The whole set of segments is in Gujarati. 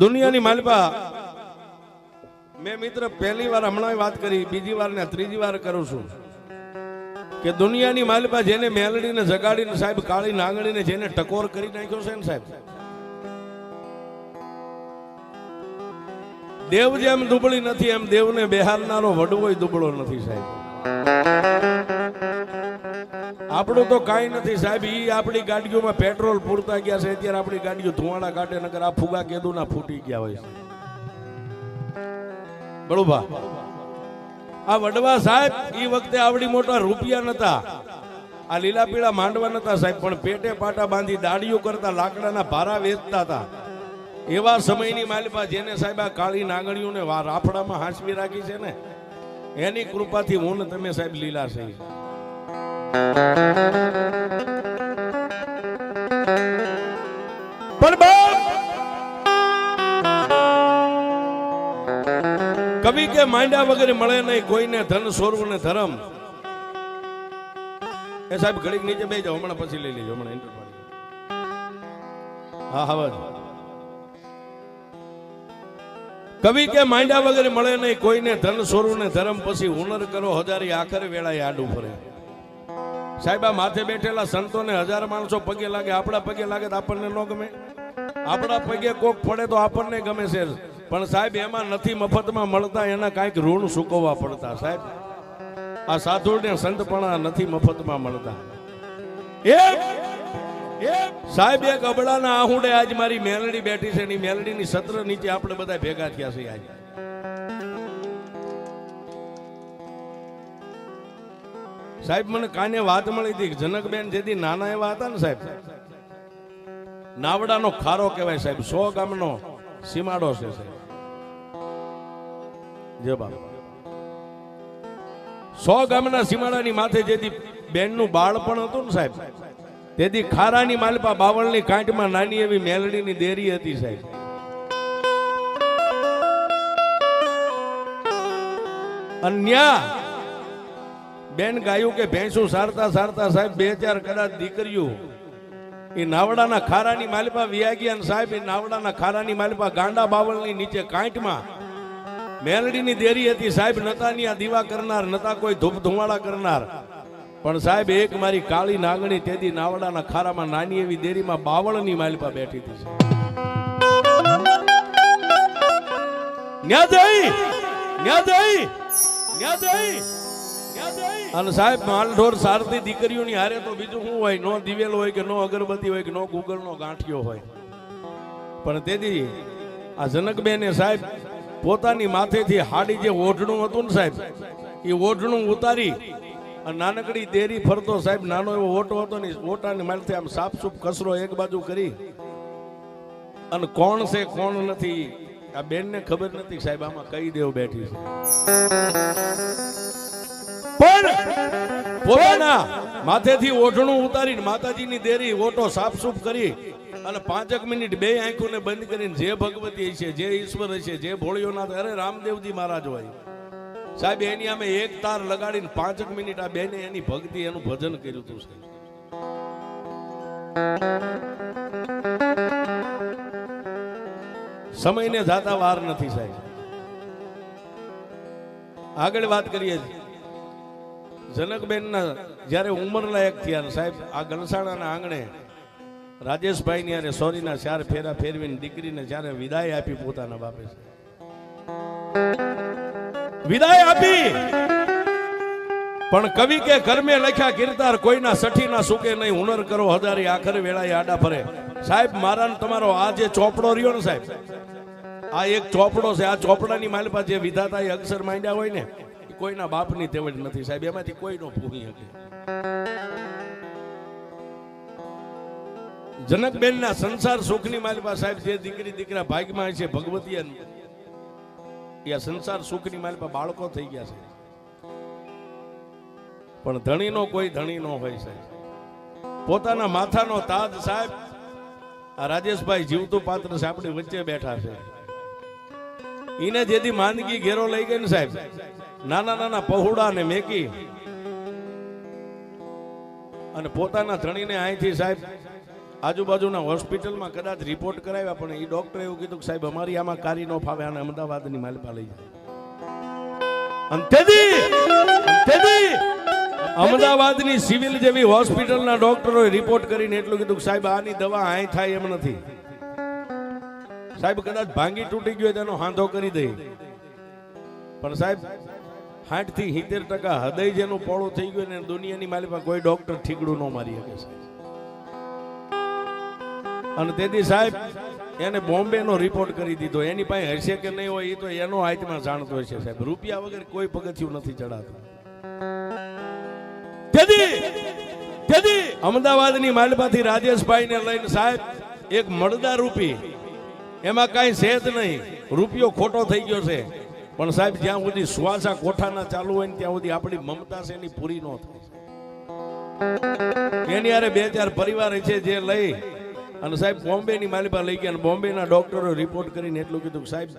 દુનિયાની માલિપા. મેં મિત્ર પહેલી વાર હમણાં વાત કરી, બીજી વાર ને ત્રીજી વાર કરું છું. કે દુનિયાની માલિપા જેને મેલડીને જગાડીને સાહેબ કાળી નાંગણીને જેને ટકોર કરી નાખ્યો છે ને સાહેબ. દેવ જેમ દુબળી નથી, એમ દેવને બેહારનારો વડવોય દુબળો નથી સાહેબ. આપણું તો કાંઈ નથી સાહેબ, ઈ આપણી ગાડીઓમાં પેટ્રોલ પૂરતા ગયા છે, અત્યારે આપણી ગાડીઓ ધુવાણા કાઢે નગર આ ફુગા કેદુના ફૂટી ગયા હોય બળુભા. આ વડવા સાહેબ, ઈ વખતે આવડી મોટા રૂપિયા નતા. આ લીલા પીળા માંડવા નતા સાહેબ, પણ પેટે પાટા બાંધી દાડીઓ કરતા લાકડાના ભારા વેચતા હતા. એવા સમયની માલિપા જેને સાહેબ આ કાળી નાગણીઓને રાફડામાં હાંસવી રાખી છે ને, એની કૃપાથી હું ને તમે સાહેબ લીલા છે પણ કવિ કે માંડ્યા વગેરે મળે નહીં, કોઈને ધન સોરવું ને ધર્મ. એ સાહેબ ઘડીક નીચે બે જાઓ, હમણાં પછી લઈ લેજો, હમણાં ઇન્ટર હા હવે કવિ કે માંડ્યા વગેરે મળે નહીં, કોઈને ધન સોરવું ને ધર્મ, પછી હુનર કરો, હજારી આખરે વેળાએ આડું ફરે. સાહેબ માથે બેઠેલા સંતોને હજાર માણસો પગે લાગે આપણા પગે લાગે તો આપણને ન ગમે. આપણા પગે કોક પડે તો આપણને ગમે છે. પણ સાહેબ એમાં નથી મફતમાં મળતા એના કાંઈક ઋણ સુકવવા પડતા સાહેબ. આ સાધુ ને સંતપણા નથી મફતમાં મળતા. સાહેબ એક અબડાના આહુડે આજ મારી મેલડી બેઠી છે એની મેલડીની સત્ર નીચે આપણે બધા ભેગા થયા છીએ આજે. સાહેબ, મને કાને વાત મળી હતી? જનકબેન જેથી નાના એવા હતા ને સાહેબ? નાવડાનો ખારો કહેવાય સાહેબ. સો ગામનો સીમાડો છે સાહેબ. જો બાપ. સો ગામના સીમાડાની માથે જેથી બેનનું બાળપણ હતું ને સાહેબ તેથી ખારાની માલપા બાવળની કાંઠમાં નાની એવી મેલડીની દેરી હતી સાહેબ. અન્યા બેન ગાયું કે ભેંસું સારતા સારતા સાહેબ બે ચાર કદાચ દીકરીઓ એ નાવડાના ખારાની માલિપા વિયાગી અને સાહેબ એ નાવડાના ખારાની માલિપા ગાંડા બાવળની નીચે કાંઠમાં મેલડીની દેરી હતી સાહેબ, નતા ની આ દીવા કરનાર, નતા કોઈ ધૂપ ધુમાડા કરનાર. પણ સાહેબ એક મારી કાળી નાગણી તેથી નાવડાના ખારામાં નાની એવી દેરીમાં બાવળની માલિપા બેઠી હતી ન્યા જઈ! ન્યા જઈ! ન્યા અને સાહેબ માલઢોર સારથી દીકરીઓની હારે તો બીજું શું હોય? નો દિવેલ હોય કે નો અગરબત્તી હોય કે નો ગુગળનો ગાંઠિયો હોય. પણ તેથી આ જનકબેને સાહેબ પોતાની માથેથી હાડી જે ઓઢણું હતું ને સાહેબ, એ ઓઢણું ઉતારી અને નાનકડી દેરી ફરતો સાહેબ, નાનો એવો ઓટો હતો ને, ઓટાની માલથી આમ સાફસૂફ કચરો એક બાજુ કરી અને કોણ છે, કોણ નથી, આ બેનને ખબર નથી સાહેબ, આમાં કઈ દેવ બેઠી છે. પણ પોતાના માથેથી ઓઢણું ઉતારીને માતાજીની દેરી ઓટો સાફસૂફ કરી અને પાંચક મિનિટ બે આંખોને બંધ કરીને જે ભગવતી છે જે ઈશ્વર છે જે ભોળિયોનાથ અરે રામદેવજી મહારાજ હોય. સાહેબ એની અમે એક તાર લગાડીને પાંચક મિનિટ આ બેને એની ભક્તિ એનું ભજન કર્યું હતું સાહેબ. સમયને જાતા વાર નથી સાહેબ. આગળ વાત કરીએ. જનકબેનના જ્યારે ઉંમર લાયક થયા સાહેબ, આ ગલસાણાના આંગણે રાજેશભાઈ ની અને સોરીના ચાર ફેરા ફેરવીને દીકરીને જ્યારે વિદાય આપી પોતાના બાપે વિદાય આપી. પણ કવિ કે કર્મે લખ્યા કીર્તાર કોઈના સઠીના સુકે નહીં. હુનર કરો હજારી, આખરે વેળાએ આડા ફરે. સાહેબ મારા તમારો આ જે ચોપડો રહ્યો ને સાહેબ, આ એક ચોપડો છે. આ ચોપડાની માલપા જે વિધાતા અક્ષર માંડ્યા હોય ને કોઈના બાપની તેવડ નથી સાહેબ, એમાંથી કોઈ નો ભૂગી શકે. જનકબેનના સંસાર સુખની માલિપા સાહેબ, જે દીકરી દીકરા ભાગમાં છે, ભગવતી એ સંસાર સુખની માલિપા બાળકો થઈ ગયા છે. પણ ધણીનો કોઈ ધણી નો હોય સાહેબ. પોતાના માથાનો તાજ સાહેબ, આ રાજેશભાઈ જીવતું પાત્ર છે આપણી વચ્ચે બેઠા છે. એને જેથી માંદગી ઘેરો લઈ ગઈ ને સાહેબ. નાના નાના પહોળા ને મેકી. અને પોતાના ધણીને અહીંથી સાહેબ આજુબાજુના હોસ્પિટલમાં કદાચ રિપોર્ટ કરાવ્યા, પણ એ ડોક્ટરે એવું કીધું કે સાહેબ, અમારી આમાં કારી ન ફાવે અને અમદાવાદની માલપા લઈ જાય અમદાવાદની સિવિલ જેવી હોસ્પિટલના ડોક્ટરોએ રિપોર્ટ કરીને એટલું કીધું સાહેબ, આની દવા અહીં થાય એમ નથી. સાહેબ, કદાચ ભાંગી તૂટી ગયો તેનો હાંધો કરી દે. પણ સાહેબ હાઠથી સિત્તેર ટકા હૃદય જેનું પોળું થઈ ગયું ને દુનિયાની માલિકમાં કોઈ ડોક્ટર ઠીકડું ન મારી શકે અને તેથી સાહેબ, એને બોમ્બે નો રિપોર્ટ કરી દીધો. એની પાસે હશે કે નહીં હોય એ તો એનો આત્મા જાણતો હશે સાહેબ. રૂપિયા વગર કોઈ પગથિયું નથી ચડાતું. અમદાવાદની માલપાથી રાજેશભાઈને લઈને સાહેબ, એક મળદા રૂપી એમાં કાંઈ છે જ નહીં. રૂપિયો ખોટો થઈ ગયો છે. પણ સાહેબ, જ્યાં સુધી શ્વાસા કોઠાના ચાલુ હોય ને ત્યાં સુધી આપણી મમતા છે એની પૂરી ન થાય. એની હારે બે ચાર પરિવાર છે જે લઈ અને સાહેબ બોમ્બેની માલિપા લઈ ગયા અને બોમ્બેના ડોક્ટરો રિપોર્ટ કરીને એટલું કીધું સાહેબ,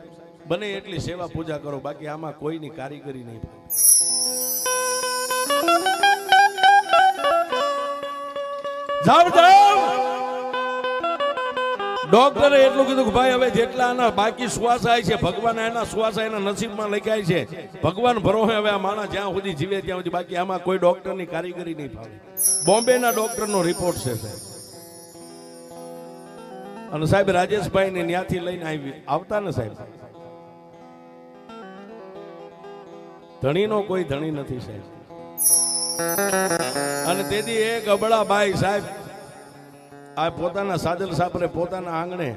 બને એટલી સેવા પૂજા કરો, બાકી આમાં કોઈની કારીગરી નહીં થાય. જાવ જાવ ડોક્ટરે એટલું કીધું કે ભાઈ હવે જેટલા આના બાકી શ્વાસ આવે છે, ભગવાન એના શ્વાસ એના નસીબમાં લખાય છે. ભગવાન ભરોસે હવે આ માણસ જ્યાં સુધી જીવે ત્યાં સુધી બાકી આમાં કોઈ ડોક્ટરની કારીગરી નહીં ફાવે. બોમ્બેના ડોક્ટરનો રિપોર્ટ છે અને સાહેબ રાજેશભાઈ ને ત્યાંથી લઈને આવી આવતા ને સાહેબ? ધણીનો કોઈ ધણી નથી, સાહેબ. અને તેથી એક અબળા ભાઈ સાહેબ આ પોતાના સાદલ સાપરે પોતાના આંગણે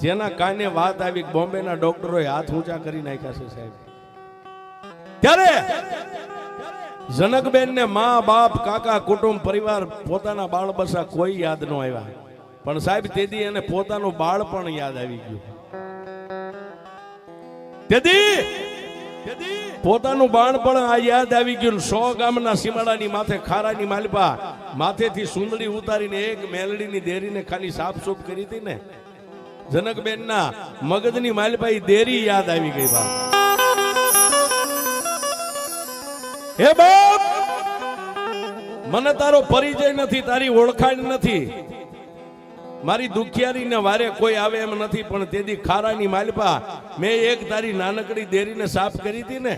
જેના કાને વાત આવી બોમ્બેના ડોક્ટરોએ હાથ ઊંચા કરી નાખ્યા છે સાહેબ. ત્યારે જનકબેન ને મા, બાપ, કાકા, કુટુંબ, પરિવાર પોતાના બાળ બસા કોઈ યાદ ન આવ્યા. પણ સાહેબ તેદી એને પોતાનું બાળ પણ યાદ આવી ગયું. તેથી પોતાનું બાણ પણ આ યાદ આવી ગયું. સો ગામના સીમાડાની માથે, ખારાની માલપા માથેથી સુંદડી ઉતારીને એક મેલડીની દેરીને ખાલી સાફસૂફ કરી હતી ને. જનકબેનના મગજની માલપા એ દેરી યાદ આવી ગઈ બા હે બાપ! મને તારો પરિચય નથી, તારી ઓળખાણ નથી. મારી દુખિયારીને વારે કોઈ આવે એમ નથી, પણ તેથી ખારાની માલપા મેં એક તારી નાનકડી દેરીને સાફ કરી હતી ને,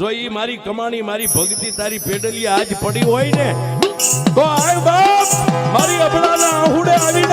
જો ઈ મારી કમાણી, મારી ભક્તિ, તારી પેડલી આજ પડી હોય ને, તો આય બાપ, મારી અબડાના આહુડે આવી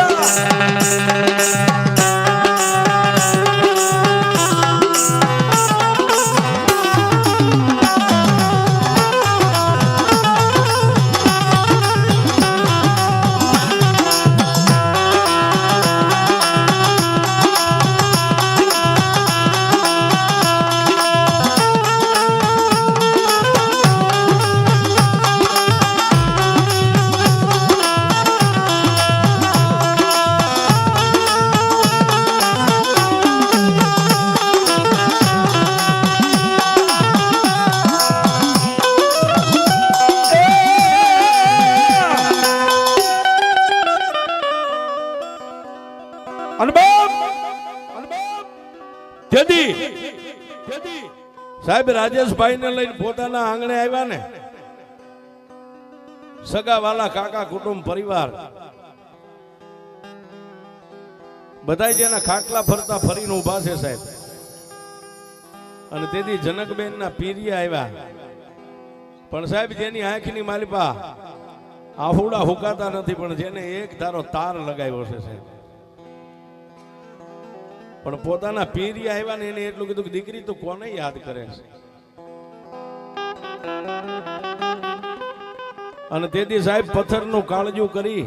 સાહેબ રાજેશભાઈ ને લઈને પોતાના આંગણે આવ્યા ને. સગા વાલા કાકા કુટુંબ પરિવાર. બધા જેના ખાટલા ફરતા ફરીને ઊભા છે સાહેબ. અને તેથી જનકબેન ના પીરિયા આવ્યા. પણ સાહેબ, જેની આંખની માલિપા આહુડા હુકાતા નથી, પણ જેને એક ધારો તાર લગાવ્યો છે સાહેબ. પણ પોતાના પીરિયા આવ્યા ને એને એટલું કીધું કે દીકરી, તો કોને યાદ કરે છે? અને તેથી સાહેબ પથ્થરનું કાળજું કરી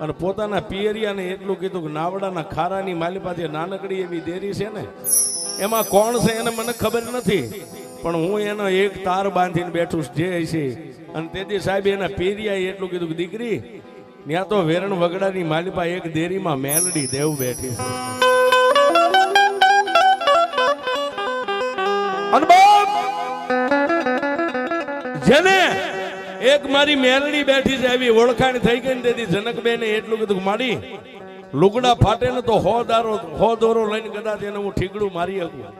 અને પોતાના પિયરિયાને એટલું કીધું કે નાવડાના ખારાની માલિપાથી નાનકડી એવી દેરી છે ને, એમાં કોણ છે એને મને ખબર નથી, પણ હું એનો એક તાર બાંધીને બેઠું જે છે. અને તેથી સાહેબ એના પીરિયાએ એટલું કીધું કે દીકરી ત્યાં તો વેરણ વગડાની માલિપા એક દેરીમાં મેલડી દેવ બેઠી. જેને એક મારી મેલડી બેઠી છે, એવી ઓળખાણ થઈ ગઈ ને તેથી જનકબેને એટલું કીધું મારી લુગડા ફાટે ને તો હો દારો, હો દોરો લઈને કદાચ એને હું ઠીકડું મારી શકું.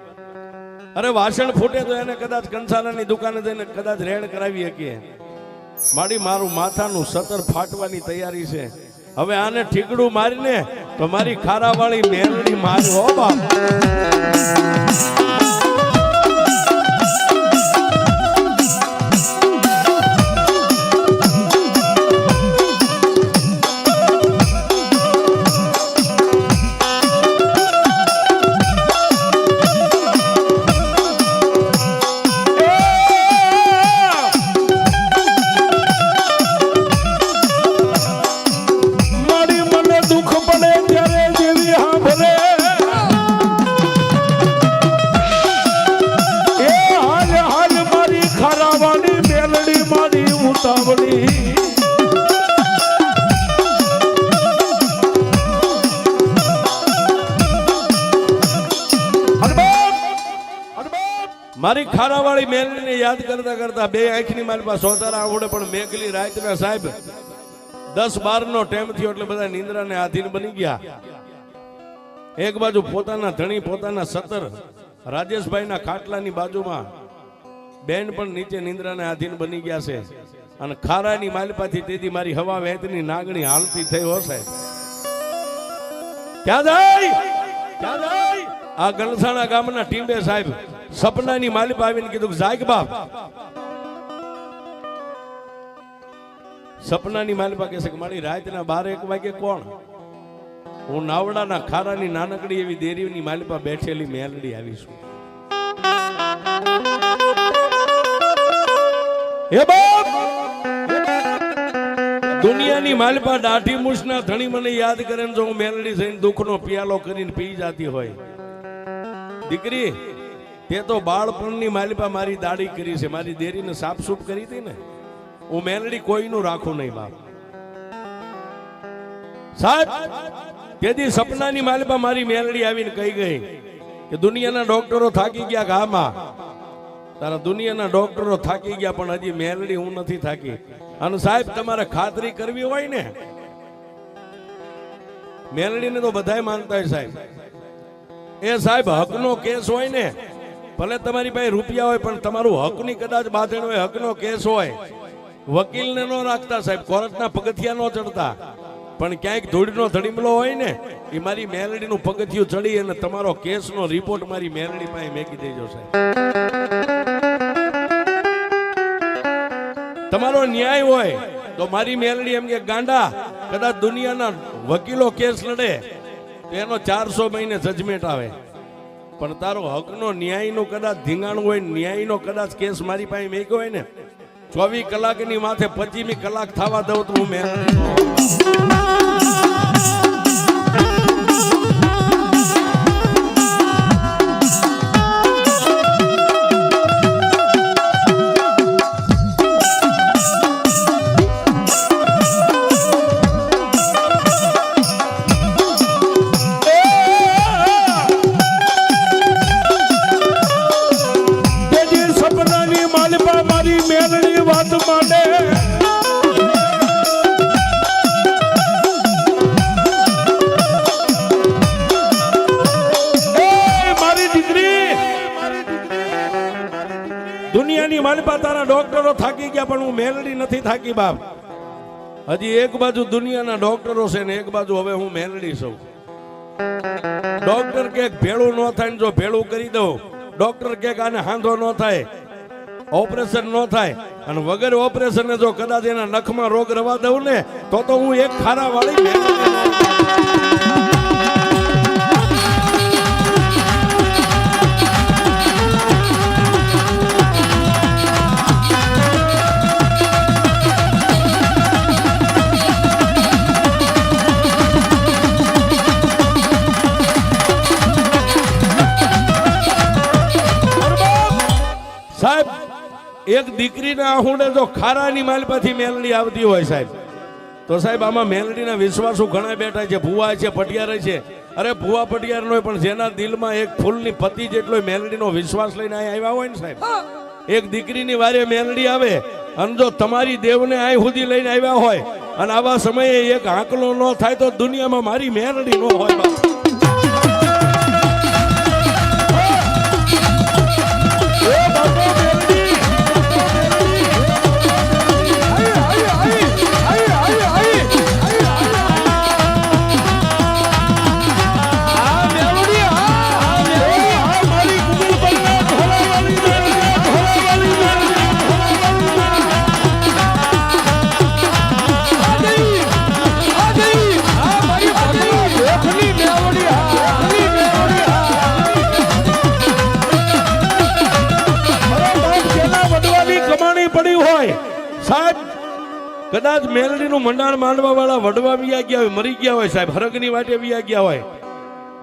અરે વાસણ ફૂટે તો એને કદાચ કંસાલાની દુકાને જઈને કદાચ રેડ કરાવી શકીએ. મારી મારું માથાનું સતર ફાટવાની તૈયારી છે. હવે આને ઠીકડું મારીને તો મારી ખારાવાળી મેરડી મારી, હો બાપ. કરતા બે આંખની મારી પાસે સોતારા આવડે, પણ મેઘલી રાતના સાહેબ, દસ બાર નો ટાઈમ થયો એટલે બધા નિંદ્રાને આધીન બની ગયા. એક બાજુ પોતાના ધણી, પોતાના સતર રાજેશભાઈના ખાટલાની બાજુમાં બેન પણ નીચે નિંદ્રાને આધીન બની ગયા છે. અને ખારાની માલપાથી તેથી મારી હવા વેતની નાગણી હાલતી થઈ હશે ક્યાં જાય? ક્યાં જાય? આ ગણસાણા ગામના ટીંબે સાહેબ, સપનાની માલિપા આવીને કીધું જાગ બાપ. સપનાની માલિપા કહે છે કે મારી રાતના બાર એક વાગે કોણ? હું નાવડાના ખારાની નાનકડી એવી દેરીની માલિપા બેઠેલી મેલડી આવીશું. દુનિયાની માલિપા દાઢી મૂછના ધણી મને યાદ કરે જો હું મેલડી થઈને દુઃખનો પિયાલો કરીને પી જાતી હોય. દીકરી, તે તો બાળપણની માલિપા મારી દાઢી કરી છે. મારી દેરીને સાફસૂફ કરી હતી ને? હું મેલડી કોઈનું રાખું નહીં, બાપ. સાહેબ તેથી સપનાની માલિબા મારી મેલડી આવીને કહી ગઈ કે દુનિયાના ડોક્ટરો થાકી ગયા ગામાં. તારા દુનિયાના ડોક્ટરો થાકી ગયા, પણ હજી મેલડી હું નથી થાકી. અને સાહેબ, તમારે ખાતરી કરવી હોય ને? મેલડીને તો બધાય માનતા હોય સાહેબ. એ સાહેબ, હકનો કેસ હોય ને? ભલે તમારી પાસે રૂપિયા હોય, પણ તમારું હકની કદાચ બાંધણ હોય, હકનો કેસ હોય. વકીલને ન રાખતા સાહેબ, કોર્ટના પગથિયા ન ચડતા. પણ ક્યાંક ધૂળનો ધડીમલો હોય ને, એ મારી મેલડીનું પગથિયું ચડી અને તમારો કેસનો રિપોર્ટ મારી મેલડી પાસે મેકી દેજો સાહેબ. તમારો ન્યાય હોય તો મારી મેલડી એમ કે, ગાંડા, કદાચ દુનિયાના વકીલો કેસ લડે, તો એનો ચારસો મહિને જજમેન્ટ આવે. પણ તારો હકનો ન્યાયનો કદાચ ધીંગાણું હોય, ન્યાયનો કદાચ કેસ મારી પાસે મેક્યો હોય ને ચોવીસ કલાકની માથે પચીમી કલાક થવા દઉં તો મેં નથી થાકી બાપ. હજી એક બાજુ દુનિયાના ડોક્ટરો છે ને એક બાજુ હવે હું મેલડી છું. ડોક્ટર કે ભેળું ન થાય ને જો ભેળું કરી દઉં, ડોક્ટર કે આને હાંધો ન થાય, ઓપરેશન ન થાય, અને વગર ઓપરેશન જો કદાચ એના નખમાં રોગ રવા દઉં ને, તો તો હું એક ખારા વાળી સાહેબ, એક દીકરીના આહુડે જો ખારાની માલપાથી મેલડી આવતી હોય સાહેબ, તો સાહેબ આમાં મેલડીના વિશ્વાસુ ઘણા બેઠા છે, ભુવા છે, પટિયારે છે. અરે ભુવા પટિયાર નો પણ જેના દિલમાં એક ફૂલની પતિ જેટલો મેલડીનો વિશ્વાસ લઈને અહીં આવ્યા હોય ને સાહેબ, એક દીકરીની વારે મેલડી આવે, અને જો તમારી દેવને અહીં સુધી લઈને આવ્યા હોય, અને આવા સમયે એક આંકલો ન થાય તો દુનિયામાં મારી મેલડી ન હોય. કદાચ મેલડીનું મંડાણ માંડવા વાળા વડવા વિયા ગયા હોય, મરી ગયા હોય સાહેબ, હરગની વાટે વિયા ગયા હોય.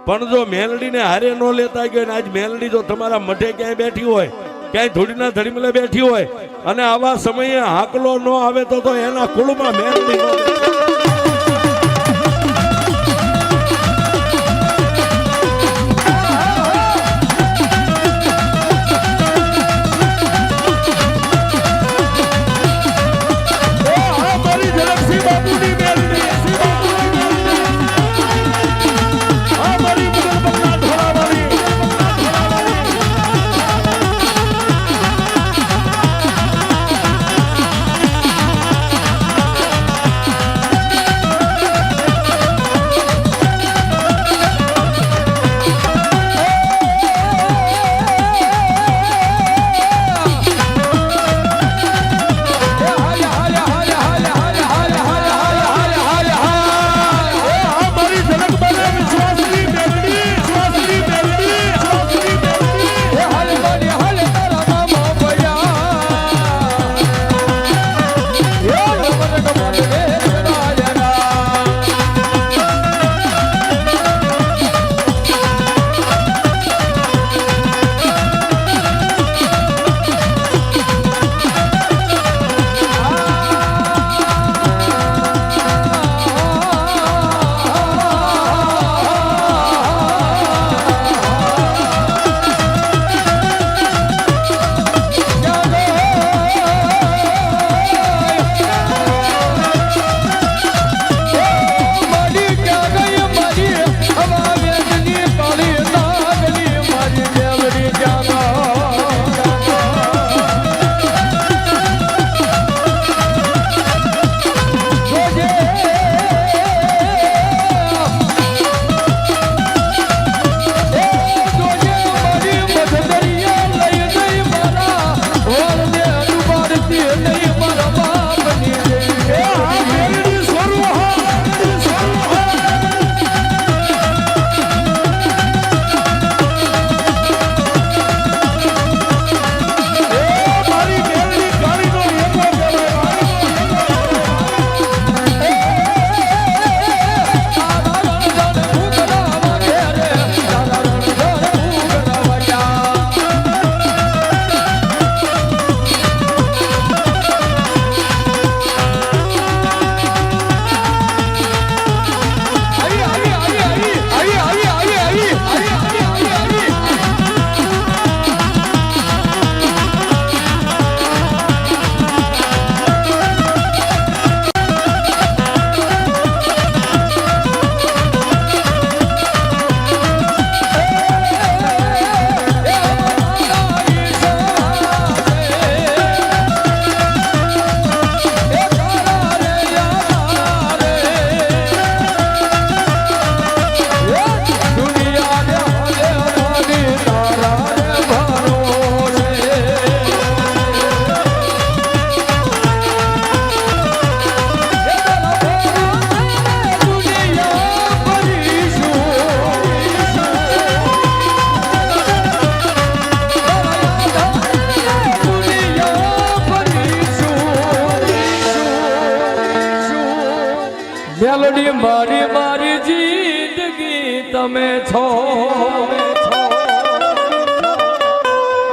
પણ જો મેલડીને હારે ન લેતા ગયો ને આજ મેલડી જો તમારા મઢે ક્યાંય બેઠી હોય, ક્યાંય ધૂળીના ધડીમલે બેઠી હોય, અને આવા સમયે હાકલો ન આવે તો તો એના કુળમાં મેલડી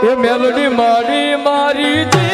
એ મેલોડી મારી મારી